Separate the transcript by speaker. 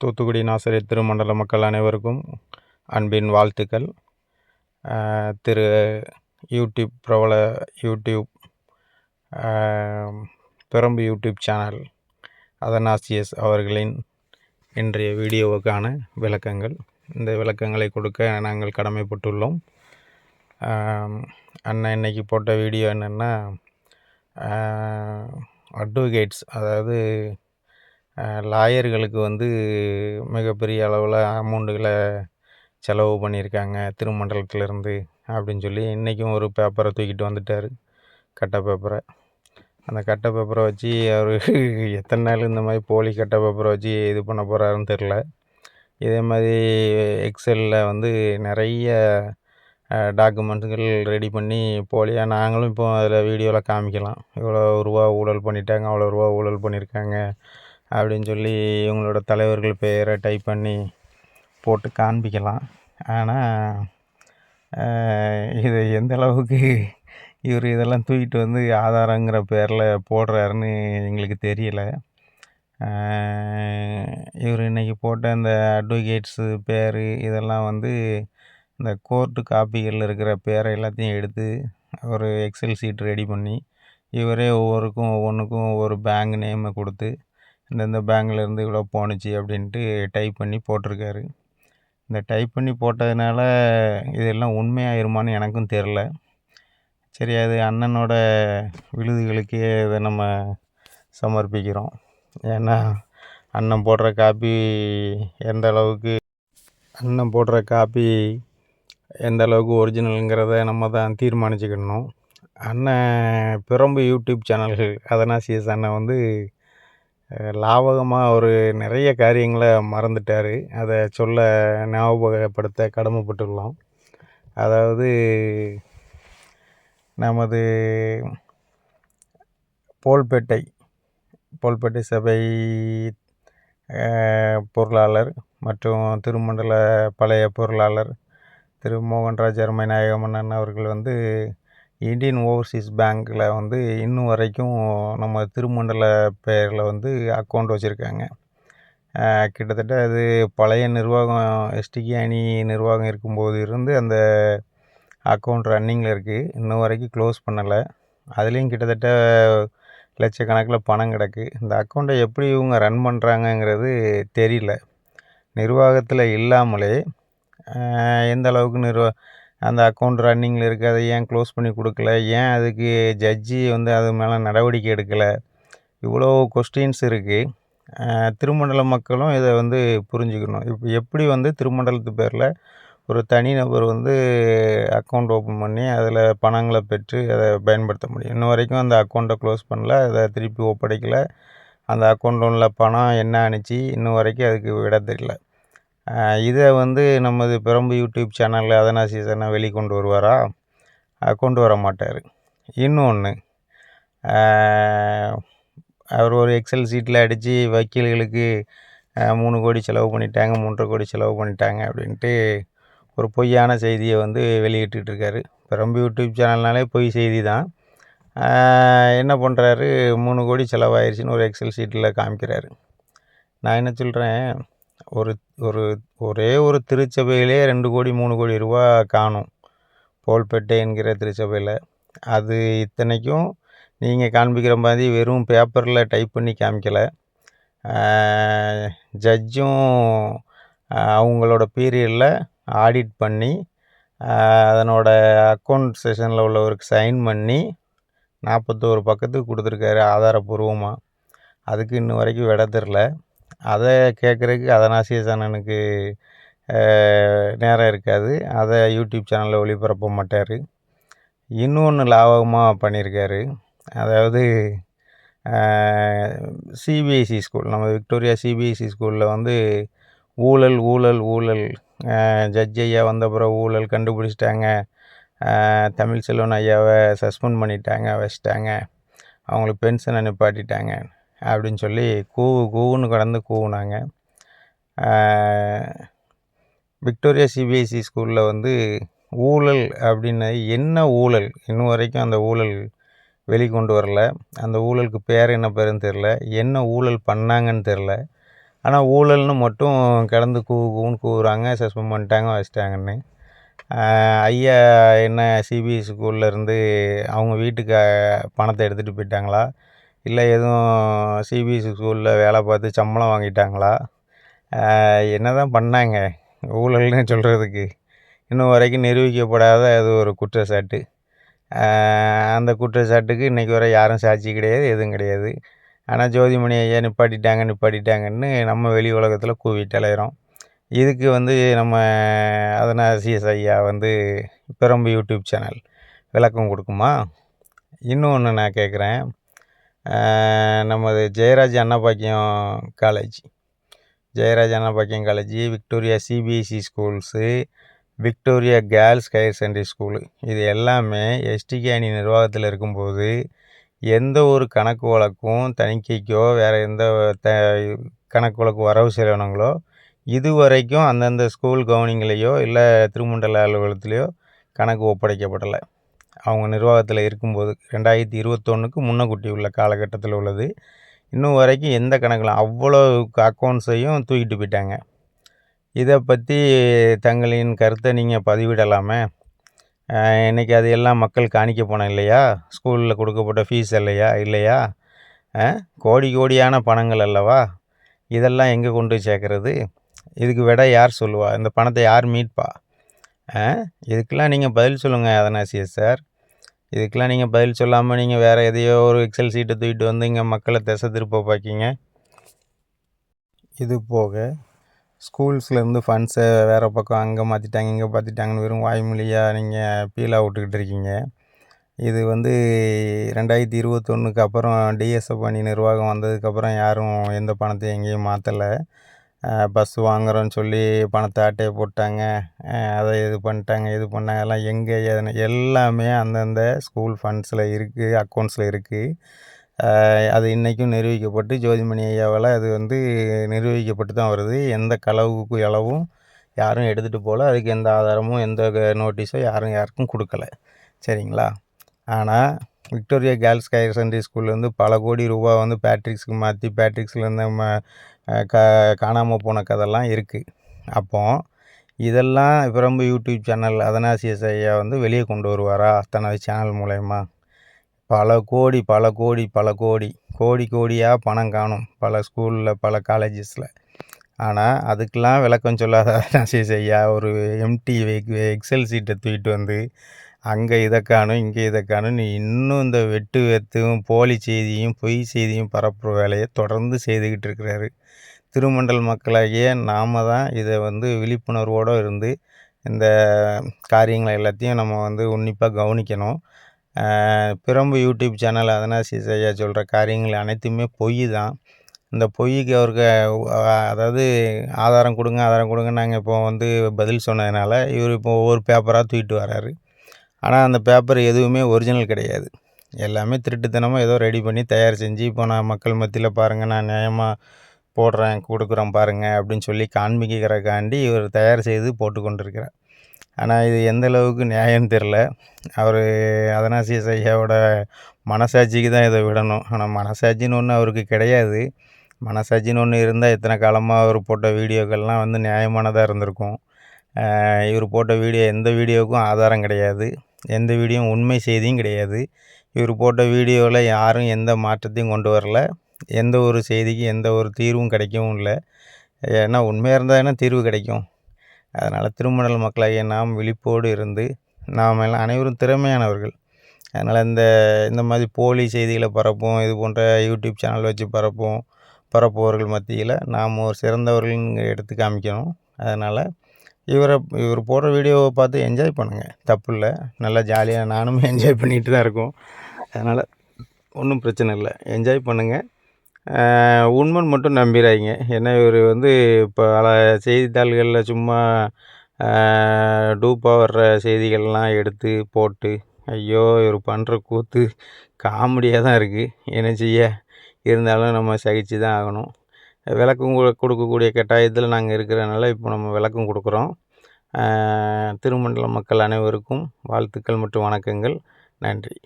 Speaker 1: தூத்துக்குடி நாசரே திருமண்டல மக்கள் அனைவருக்கும் அன்பின் வாழ்த்துக்கள். திரு யூடியூப் பிரபல யூடியூப் பெரம்பு யூடியூப் சேனல் அதனாசியஸ் அவர்களின் இன்றைய வீடியோவுக்கான விளக்கங்கள். இந்த விளக்கங்களை கொடுக்க நாங்கள் கடமைப்பட்டுள்ளோம். அண்ணன் இன்னைக்கு போட்ட வீடியோ என்னென்னா அட்வொகேட்ஸ் அதாவது லாயர்களுக்கு வந்து மிகப்பெரிய அளவில் அமௌண்ட்டுகளை செலவு பண்ணியிருக்காங்க. திருமண்டலத்திலேருந்து அப்படின்னு சொல்லி இன்றைக்கும் ஒரு பேப்பரை தூக்கிட்டு வந்துட்டார். கட்ட பேப்பரை. அந்த கட்ட பேப்பரை வச்சு அவர் எத்தனை நாள் இந்த மாதிரி போலி கட்ட பேப்பரை வச்சு இது பண்ண போகிறாருன்னு தெரில இதே மாதிரி எக்ஸலில் வந்து நிறைய டாக்குமெண்ட்ஸுகள் ரெடி பண்ணி போலியாக நாங்களும் இப்போ அதில் வீடியோவில் காமிக்கலாம். இவ்வளோ ரூபா ஊழல் பண்ணிட்டாங்க அவ்வளோ ரூபா ஊழல் பண்ணியிருக்காங்க. அப்படின்னு சொல்லி இவங்களோட தலைவர்கள் பேரை டைப் பண்ணி போட்டு காண்பிக்கலாம். ஆனால் இது எந்த அளவுக்கு இவர் இதெல்லாம் தூக்கிட்டு வந்து ஆதாரங்கிற பேரில் போடுறாருன்னு எங்களுக்கு தெரியலை. இவர் இன்றைக்கி போட்ட இந்த அட்வொகேட்ஸு பேர் இதெல்லாம் வந்து இந்த கோர்ட்டு காப்பிகளில் இருக்கிற பேரை எல்லாத்தையும் எடுத்து ஒரு எக்ஸல் சீட் ரெடி பண்ணி இவரே ஒவ்வொருக்கும் ஒவ்வொன்றுக்கும் ஒவ்வொரு பேங்க் நேமை கொடுத்து இந்தந்த பேங்க்லேருந்து இவ்வளோ போணுச்சு அப்படின்ட்டு டைப் பண்ணி போட்டிருக்காரு. இந்த டைப் பண்ணி போட்டதுனால இதெல்லாம் உண்மையாயிருமான்னு எனக்கும் தெரில. சரி அது அண்ணனோட விழுதுகளுக்கே இதை நம்ம சமர்ப்பிக்கிறோம். ஏன்னா அண்ணன் போடுற காப்பி எந்த அளவுக்கு அண்ணன் போடுற காப்பி எந்த அளவுக்கு ஒரிஜினலுங்கிறத நம்ம தான் தீர்மானிச்சுக்கணும். அண்ணன் பிரம்பு யூடியூப் சேனல்கள் அதனாசியஸ் அண்ணன் வந்து லாபகமாக ஒரு நிறைய காரியங்களை மறந்துட்டார். அதை சொல்ல ஞாபகப்படுத்த கடமைப்பட்டுள்ளோம். அதாவது நமது போல்பேட்டை போல்பேட்டை சபை பொருளாளர் மற்றும் திருமண்டல பழைய பொருளாளர் திரு மோகன்ராஜ் அருமைநாயகமன்னன் அவர்கள் வந்து இந்தியன் ஓவர்சீஸ் பேங்க்கில் வந்து இன்னும் வரைக்கும் நம்ம திருமண்டல பெயரில் வந்து அக்கௌண்ட் வச்சுருக்காங்க. கிட்டத்தட்ட அது பழைய நிர்வாகம் எஸ்டிகே அணி நிர்வாகம் இருக்கும்போது இருந்து அந்த அக்கௌண்ட் ரன்னிங்கில் இருக்குது இன்னும் வரைக்கும் க்ளோஸ் பண்ணலை. அதுலேயும் கிட்டத்தட்ட லட்சக்கணக்கில் பணம் கிடக்கு. இந்த அக்கௌண்ட்டை எப்படி இவங்க ரன் பண்ணுறாங்கங்கிறது தெரியல. நிர்வாகத்தில் இல்லாமலே எந்த அளவுக்கு நிர்வா அந்த அக்கௌண்ட் ரன்னிங்கில் இருக்குது அதை ஏன் க்ளோஸ் பண்ணி கொடுக்கல? ஏன் அதுக்கு ஜட்ஜி வந்து அது மேலே நடவடிக்கை எடுக்கலை? இவ்வளோ கொஸ்டின்ஸ் இருக்குது திருமண்டல மக்களும் இதை வந்து புரிஞ்சுக்கணும். இப்போ எப்படி வந்து திருமண்டலத்து பேரில் ஒரு தனிநபர் வந்து அக்கௌண்ட் ஓப்பன் பண்ணி அதில் பணங்களை பெற்று அதை பயன்படுத்த முடியும்? இன்ன வரைக்கும் அந்த அக்கௌண்ட்டை க்ளோஸ் பண்ணல அதை திருப்பி ஒப்படைக்கலை. அந்த அக்கௌண்ட்டில் உள்ள பணம் என்ன அனுச்சு இன்னும் வரைக்கும் அதுக்கு விட தெரியல இதை வந்து நமது பிரம்பு யூடியூப் சேனலில் அதனா சீசனை வெளிக்கொண்டு வருவாரா? கொண்டு வர மாட்டார். இன்னொன்று அவர் ஒரு எக்ஸல் சீட்டில் அடித்து வக்கீல்களுக்கு மூணு கோடி செலவு பண்ணிட்டாங்க மூன்றரை கோடி செலவு பண்ணிட்டாங்க அப்படின்ட்டு ஒரு பொய்யான செய்தியை வந்து வெளியிட்டுருக்காரு பிரம்பு யூடியூப் சேனல்னாலே பொய் செய்தி தான் என்ன பண்ணுறாரு மூணு கோடி செலவாயிருச்சுன்னு ஒரு எக்ஸல் சீட்டில் காமிக்கிறாரு. நான் என்ன சொல்கிறேன் ஒரு ஒரு ஒரே ஒரு திருச்சபையிலே ரெண்டு கோடி மூணு கோடி ரூபா காணும். போல்பேட்டை என்கிற திருச்சபையில். அது இத்தனைக்கும் நீங்கள் காண்பிக்கிற மாதிரி வெறும் பேப்பரில் டைப் பண்ணி காமிக்கலை. ஜட்ஜும் அவங்களோட பீரியடில் ஆடிட் பண்ணி அதனோட அக்கௌண்ட் செஷனில் உள்ளவருக்கு சைன் பண்ணி நாற்பத்தோரு பக்கத்துக்கு கொடுத்துருக்காரு ஆதாரப்பூர்வமாக அதுக்கு இன்ன வரைக்கும் விட தெரில. அதை கேட்குறதுக்கு அதனாசியஸ் அண்ணனுக்கு நேரம் இருக்காது. அதை யூடியூப் சேனலில் ஒளிபரப்ப மாட்டார். இன்னொன்று லாபகமாக பண்ணியிருக்காரு அதாவது சிபிஎஸ்சி ஸ்கூல் நம்ம விக்டோரியா சிபிஎஸ்சி ஸ்கூலில் வந்து ஊழல் ஊழல் ஊழல். ஜட்ஜ் ஐயா வந்த பிறகு ஊழல் கண்டுபிடிச்சிட்டாங்க. தமிழ் செல்வன் ஐயாவை சஸ்பெண்ட் பண்ணிட்டாங்க வச்சிட்டாங்க. அவங்களுக்கு பென்ஷனை நிப்பாட்டிட்டாங்க. அப்படின்னு சொல்லி கூவு கூவுன்னு கடந்து கூவுனாங்க. விக்டோரியா சிபிஎஸ்சி ஸ்கூலில் வந்து ஊழல் அப்படின்னு என்ன ஊழல்? இன்னும் வரைக்கும் அந்த ஊழல் வெளிக்கொண்டு வரல. அந்த ஊழலுக்கு பேர் என்ன பேருன்னு தெரில என்ன ஊழல் பண்ணாங்கன்னு தெரில ஆனால் ஊழல்னு மட்டும் கிடந்து கூ கூன்னு கூவுறாங்க சஸ்பெண்ட் பண்ணிட்டாங்க வச்சிட்டாங்கன்னு. ஐயா என்ன சிபிஎஸ் ஸ்கூல்லேருந்து அவங்க வீட்டுக்கு பணத்தை எடுத்துகிட்டு போயிட்டாங்களா? இல்லை எதுவும் சிபிஎஸ்சி ஸ்கூலில் வேலை பார்த்து சம்பளம் வாங்கிட்டாங்களா? என்ன தான் பண்ணாங்க? ஊழல்னு சொல்கிறதுக்கு இன்னும் வரைக்கும் நிரூபிக்கப்படாத அது ஒரு குற்றச்சாட்டு. அந்த குற்றச்சாட்டுக்கு இன்றைக்கி வரை யாரும் சாட்சி கிடையாது எதுவும் கிடையாது. ஆனால் ஜோதிமணி ஐயா நிப்பாட்டிட்டாங்க நிப்பாட்டிட்டாங்கன்னு நம்ம வெளி உலகத்தில் கூவிட்டு இதுக்கு வந்து நம்ம அதனால் சிஎஸ் ஐயா வந்து பெரம்பு யூடியூப் சேனல் விளக்கம் கொடுக்குமா? இன்னொன்று நான் கேட்குறேன். நமது Jeyaraj Annapackiam college Jeyaraj Annapackiam college Victoria CBSE schools Victoria girls higher secondary school இது எல்லாமே எஸ்டிகே அணி நிர்வாகத்தில் இருக்கும்போது எந்த ஒரு கணக்கு வழக்கும் தணிக்கைக்கோ வேறு எந்த த கணக்கு வழக்கு வரவு செலவினங்களோ இது வரைக்கும் அந்தந்த ஸ்கூல் கவுனிங்லேயோ இல்லை திருமண்டல அலுவலகத்துலேயோ கணக்கு ஒப்படைக்கப்படலை. அவங்க நிர்வாகத்தில் இருக்கும்போது ரெண்டாயிரத்தி இருபத்தொன்னுக்கு முன்னக்குட்டி உள்ள காலகட்டத்தில் உள்ளது. இன்னும் வரைக்கும் எந்த கணக்கில் அவ்வளோ அக்கௌண்ட்ஸையும் தூக்கிட்டு போயிட்டாங்க. இதை பற்றி தங்களின் கருத்தை நீங்கள் பதிவிடலாமே? இன்றைக்கி அது எல்லாம் மக்கள் காணிக்க போனோம் இல்லையா? ஸ்கூலில் கொடுக்கப்பட்ட ஃபீஸ் இல்லையா? இல்லையா? கோடி கோடியான பணங்கள் அல்லவா? இதெல்லாம் எங்கே கொண்டு சேர்க்குறது? இதுக்கு விட யார் சொல்லுவா? இந்த பணத்தை யார் மீட்பா? இதுக்கெல்லாம் நீங்கள் பதில் சொல்லுங்கள் அதனாசிய சார். இதுக்கெல்லாம் நீங்கள் பதில் சொல்லாமல் நீங்கள் வேறு எதையோ ஒரு எக்ஸல் சீட்டை தூக்கிட்டு வந்து இங்கே மக்களை திசை திருப்ப பார்க்கிங்க இது போக ஸ்கூல்ஸ்லேருந்து ஃபண்ட்ஸை வேறு பக்கம் அங்கே மாற்றிட்டாங்க இங்கே மாற்றிட்டாங்கன்னு வெறும் வாய்மொழியாக நீங்கள் பீலாக விட்டுக்கிட்டு இருக்கீங்க. இது வந்து ரெண்டாயிரத்தி இருபத்தொன்றுக்கு அப்புறம் டிஎஸ்எஃப் அணி நிர்வாகம் வந்ததுக்கப்புறம் யாரும் எந்த பணத்தையும் எங்கேயும் மாற்றலை பஸ் வாங்குகிறோன்னு சொல்லி பணத்தை ஆட்டையை போட்டாங்க. அதை இது பண்ணிட்டாங்க இது பண்ணாங்க. எல்லாம் எங்கே எல்லாமே அந்தந்த ஸ்கூல் ஃபண்ட்ஸில் இருக்குது அக்கௌண்ட்ஸில் இருக்குது அது இன்றைக்கும் நிரூபிக்கப்பட்டு ஜோதிமணி ஐயாவால் அது வந்து நிரூபிக்கப்பட்டு தான் வருது. எந்த களவுக்கு இளவும் யாரும் எடுத்துகிட்டு போகல. அதுக்கு எந்த ஆதாரமும் எந்த நோட்டீஸோ யாரும் யாருக்கும் கொடுக்கல. சரிங்களா? ஆனால் விக்டோரியா கேர்ள்ஸ் ஹையர் செகண்டரி ஸ்கூல்லேருந்து பல கோடி ரூபா வந்து பேட்ரிக்ஸுக்கு மாற்றி பேட்ரிக்ஸ்லேருந்து நம்ம க காணாமல் போன கதைலாம் இருக்குது அப்போது இதெல்லாம் இப்போ ரொம்ப யூடியூப் சேனல் அதனாசியஸ் ஐயா வந்து வெளியே கொண்டு வருவாரா? தனது சேனல் மூலயமா. பல கோடி பல கோடி பல கோடி கோடி கோடியாக பணம் காணும் பல ஸ்கூலில் பல காலேஜஸில் ஆனால் அதுக்கெலாம் விளக்கம் சொல்லாத நசீஸ் ஐயா ஒரு எம்டி எக்ஸல் சீட்டை தூக்கிட்டு வந்து அங்கே இதை காணும் இங்கே இதை காணும்னு இன்னும் இந்த வெட்டு வெத்தும் போலி செய்தியும் பொய் செய்தியும் பரப்புகிற வேலையை தொடர்ந்து செய்துக்கிட்டு இருக்கிறாரு. திருமண்டல் மக்களாகிய நாம் தான் இதை வந்து விழிப்புணர்வோடு இருந்து இந்த காரியங்களை எல்லாத்தையும் நம்ம வந்து உன்னிப்பாக கவனிக்கணும். பிரம்பு யூடியூப் சேனல் அதனாசிஸ் ஐயா சொல்கிற காரியங்கள் அனைத்துமே பொய் தான். இந்த பொய்க்கு அவருக்கு அதாவது ஆதாரம் கொடுங்க ஆதாரம் கொடுங்க நாங்கள் இப்போ வந்து பதில் சொன்னதுனால இவர் இப்போ ஒவ்வொரு பேப்பராக தூக்கிட்டு வராரு. ஆனால் அந்த பேப்பர் எதுவுமே ஒரிஜினல் கிடையாது. எல்லாமே திருட்டுத்தனமாக ஏதோ ரெடி பண்ணி தயார் செஞ்சு இப்போ நான் மக்கள் மத்தியில் பாருங்கள் நான் நியாயமாக போடுறேன் கொடுக்குறேன் பாருங்கள் அப்படின்னு சொல்லி காண்பிக்கிறக்காண்டி இவர் தயார் செய்து போட்டு கொண்டிருக்கிறார் ஆனால் இது எந்த அளவுக்கு நியாயம்னு தெரில அவர் அதனாசி ஐயாவோட மனசாட்சிக்கு தான் இதை விடணும். ஆனால் மனசாட்சின்னு ஒன்று அவருக்கு கிடையாது. மனசாட்சின்னு ஒன்று இருந்தால் இத்தனை காலமாக அவர் போட்ட வீடியோக்கள்லாம் வந்து நியாயமானதாக இருந்திருக்கும். இவர் போட்ட வீடியோ எந்த வீடியோவுக்கும் ஆதாரம் கிடையாது. எந்த வீடியோவும் உண்மை செய்தியும் கிடையாது. இவர் போட்ட வீடியோவில் யாரும் எந்த மாற்றத்தையும் கொண்டு வரல. எந்த ஒரு செய்திக்கு எந்த ஒரு தீர்வும் கிடைக்கவும் இல்லை. ஏன்னா உண்மையாக இருந்தால் என்ன தீர்வு கிடைக்கும். அதனால் திருமணல் மக்களாகிய நாம் விழிப்போடு இருந்து நாம் எல்லாம் அனைவரும் திறமையானவர்கள். அதனால் இந்த இந்த மாதிரி போலி செய்திகளை பரப்பும் இது போன்ற யூடியூப் சேனல் வச்சு பரப்பும் பரப்புபவர்கள் மத்தியில் நாம் ஒரு சிறந்தவர்கள் எடுத்து காமிக்கணும். அதனால் இவரை இவர் போடுற வீடியோவை பார்த்து என்ஜாய் பண்ணுங்கள் தப்பு இல்லை நல்லா ஜாலியாக நானும் என்ஜாய் பண்ணிகிட்டு தான் இருக்கோம். அதனால் ஒன்றும் பிரச்சனை இல்லை. என்ஜாய் பண்ணுங்கள் உண்மன் மட்டும் நம்பிடாதீங்க ஏன்னா இவர் வந்து இப்போ பல செய்தித்தாள்களில் சும்மா டூப்பாக வர்ற செய்திகள்லாம் எடுத்து போட்டு ஐயோ இவர் பண்ணுற கூத்து காமெடியாக தான் இருக்குது என்ன செய்ய? இருந்தாலும் நம்ம சகித்து தான் ஆகணும். விளக்கம் கொடுக்கக்கூடிய கட்டாயத்தில் நாங்கள் இருக்கிறனால இப்போ நம்ம விளக்கம் கொடுக்குறோம். திருமண்டல மக்கள் அனைவருக்கும் வாழ்த்துக்கள் மற்றும் வணக்கங்கள். நன்றி.